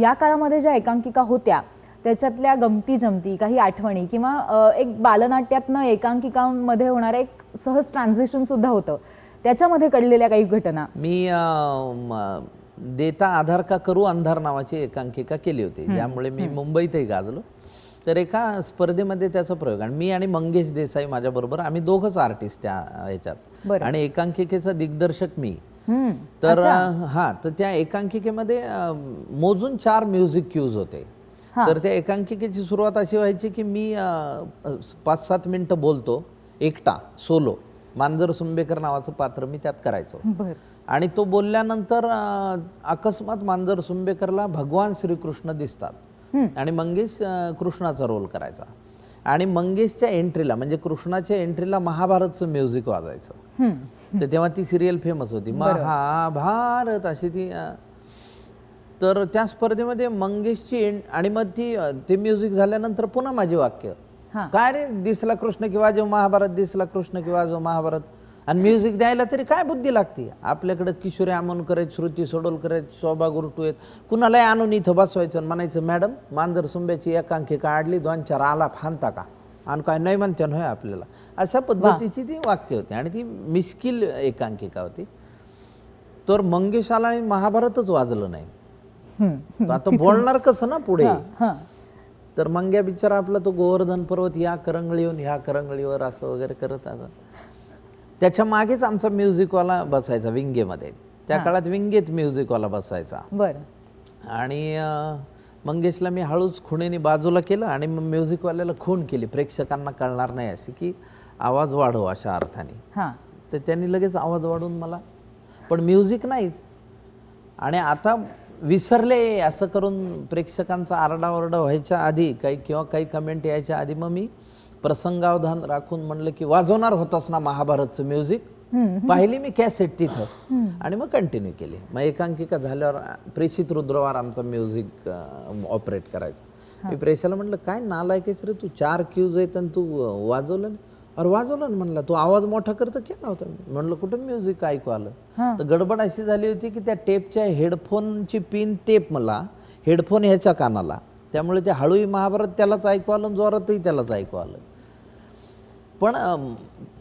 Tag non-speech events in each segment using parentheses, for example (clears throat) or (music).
या काळामध्ये ज्या एकांकिका होत्या त्याच्यातल्या गमती जमती काही आठवणी किंवा एक बालनाट्यातनं एकांकिकांमध्ये होणारं एक सहज ट्रान्झिशन सुद्धा होतं. त्याच्यामध्ये घडलेल्या काही घटना. म, देता आधार का करू अंधार नावाची एकांकिका केली होती ज्यामुळे मी मुंबईतही गाजलो. तर एका स्पर्धेमध्ये त्याचा प्रयोग. आणि मी आणि मंगेश देसाई माझ्याबरोबर आम्ही दोघंच आर्टिस्ट त्या ह्याच्यात. आणि एकांकिकेचा दिग्दर्शक मी. तर हा तर त्या एकांकिकेमध्ये मोजून चार म्युझिक क्यूज होते. तर त्या एकांकिकेची सुरुवात अशी व्हायची की मी पाच सात मिनिटं बोलतो एकटा सोलो मांजर सुंबेकर नावाचं पात्र मी त्यात करायचो. आणि तो बोलल्यानंतर अकस्मात मांजर सुंबेकरला भगवान श्रीकृष्ण दिसतात. आणि मंगेश कृष्णाचा रोल करायचा. आणि मंगेशच्या एंट्रीला म्हणजे कृष्णाच्या एंट्रीला महाभारतचं म्युझिक वाजायचं. तर तेव्हा ती सिरियल फेमस होती. महाभारत अशी ती तर त्या स्पर्धेमध्ये मंगेशची एंड आणि मग ती ते म्युझिक झाल्यानंतर पुन्हा माझी वाक्य. काय रे दिसला कृष्ण किंवा जो महाभारत दिसला कृष्ण किंवा जो महाभारत? आणि म्युझिक द्यायला तरी काय बुद्धी लागते? आपल्याकडे किशोरी आमोणकर आहेत श्रुती सोडोलकर आहेत शोभा गुरटू आहेत. कुणालाही आणून इथं बसवायचं आणि म्हणायचं मॅडम मांजर सुंब्याची एकांकी काढली दोन चार आला फानता का? आणि काय नाही म्हणते होय आपल्याला. अशा पद्धतीची ती वाक्य होती आणि ती मिस्किल एकांकिका होती? तर मंगेश आला आणि महाभारतच वाजलं नाही. आता बोलणार कसं ना पुढे? तर मंग्या बिचारा आपला तो गोवर्धन पर्वत या करंगळीहून ह्या करंगळीवर असं वगैरे करत आता त्याच्या मागेच आमचा म्युझिकवाला बसायचा विंगेमध्ये. त्या काळात विंगेत म्युझिकवाला बसायचा. बरं. आणि मंगेशला मी हळूच खुणेने बाजूला केलं आणि मग म्युझिकवाल्याला खूण केली. प्रेक्षकांना कळणार नाही अशी की आवाज वाढव अशा अर्थाने. तर त्यांनी लगेच आवाज वाढवून मला पण म्युझिक नाहीच. आणि आता विसरले असं करून प्रेक्षकांचा आरडाओरडा व्हायच्या आधी काही किंवा काही कमेंट यायच्या आधी मग मी प्रसंगावधान राखून म्हणलं की वाजवणार होतास ना महाभारतचं म्युझिक? पाहिली मी कॅसेट तिथं. आणि मग कंटिन्यू केली. मग एकांकिका झाल्यावर प्रेषित रुद्रवार आमचा म्युझिक ऑपरेट करायचा. मी प्रेशाला म्हटलं काय नालायकेच रे तू? चार क्यूज आहेत आणि तू वाजवलं ना अरे वाजवलं ना म्हणलं. तू आवाज मोठा करतो केला होता. म्हणलं कुठं म्युझिक ऐकू आलं? तर गडबड अशी झाली होती की त्या टेपच्या हेडफोनची पिन टेप मला हेडफोन ह्याच्या कानाला. त्यामुळे ते हळूही महाभारत त्यालाच ऐकू आलं जोरातही त्यालाच ऐकू आलं. पण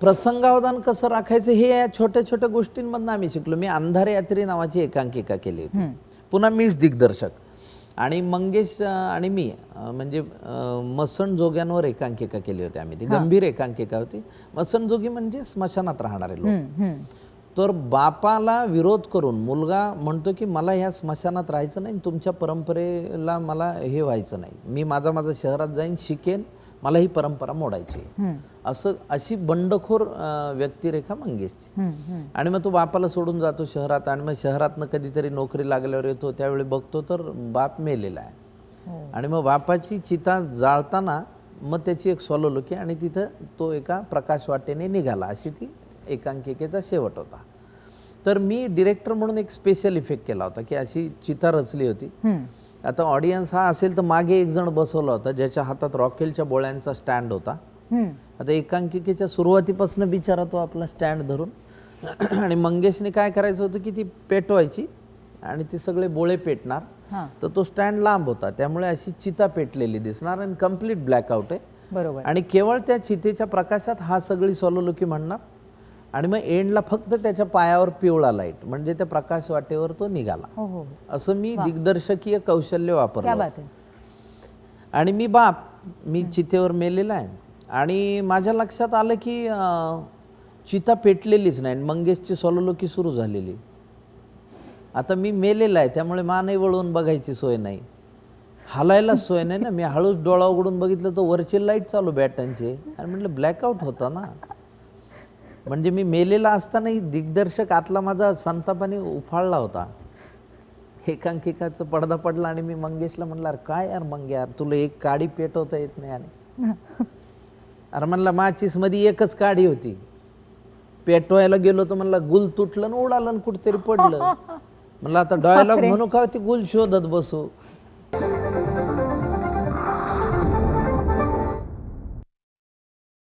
प्रसंगावधान कसं राखायचं हे या छोट्या छोट्या गोष्टींमधनं आम्ही शिकलो. मी अंधारे यात्री नावाची एकांकिका केली होती. पुन्हा मीच दिग्दर्शक. आणि मंगेश आणि मी म्हणजे मसण जोग्यांवर एकांकिका केली होती आम्ही. ती गंभीर एकांकिका होती. मसण जोगी म्हणजे स्मशानात राहणारे लोक. तर बापाला विरोध करून मुलगा म्हणतो की मला ह्या स्मशानात राहायचं नाही तुमच्या परंपरेला मला हे व्हायचं नाही. मी माझा माझा शहरात जाईन शिकेन मला ही परंपरा मोडायची. असं अशी बंडखोर व्यक्तिरेखा मंगेशची. आणि मग तो बापाला सोडून जातो शहरात आणि मग शहरातनं कधीतरी नोकरी लागल्यावर येतो. त्यावेळी बघतो तर बाप मेलेला आहे. आणि मग बापाची चिता जाळताना मग त्याची एक सोलोलोकी आणि तिथं तो एका प्रकाश वाटेने निघाला. अशी ती एकांकिकेचा शेवट होता. तर मी डिरेक्टर म्हणून एक स्पेशल इफेक्ट केला होता की अशी चिता रचली होती. आता ऑडियन्स हा असेल तर मागे एक जण बसवला होता ज्याच्या हातात रॉकेलच्या बोळ्यांचा स्टँड होता. आता एकांकिकेच्या सुरुवातीपासून बिचारा तो आपला स्टँड धरून. (clears throat) आणि मंगेशने काय करायचं होतं की ती पेटवायची आणि ते सगळे बोळे पेटणार. तर तो स्टँड लांब होता त्यामुळे अशी चिता पेटलेली दिसणार आणि कंप्लीट ब्लॅकआउट आहे. बरोबर. आणि केवळ त्या चितेच्या प्रकाशात हा सगळी सोलोलोकी म्हणणार. आणि मग एंडला फक्त त्याच्या पायावर पिवळा लाइट म्हणजे त्या प्रकाश वाटेवर तो निघाला. हो हो. असं मी दिग्दर्शकीय कौशल्य वापरलं. आणि मी बाप मी चितेवर मेलेला आहे. आणि माझ्या लक्षात आलं की चिता पेटलेलीच नाही मंगेशची सोलोलोकी सुरू झालेली. आता मी मेलेला आहे त्यामुळे मानही वळवून बघायची सोय नाही. हालायलाच सोय नाही ना. मी हळूच डोळा उघडून बघितलं तर वरचे लाइट चालू बॅटनचे. आणि म्हटलं ब्लॅकआउट होता ना. म्हणजे मी मेलेला असतानाही दिग्दर्शक आतला माझा संतापाने उफाळला होता. एकांकिकाचा पडदा पडला आणि मी मंगेशला म्हणलं "अरे काय यार मंगे यार तुला एक काडी पेटवता येत नाही आणि. (laughs) अरे म्हणला माचीसमध्ये एकच काडी होती. पेटवायला गेलो तर म्हणला गुल तुटलं ना उडालं कुठेतरी पडलं. (laughs) म्हणलं आता डायलॉग म्हणू का ती गुल शोधत बसू?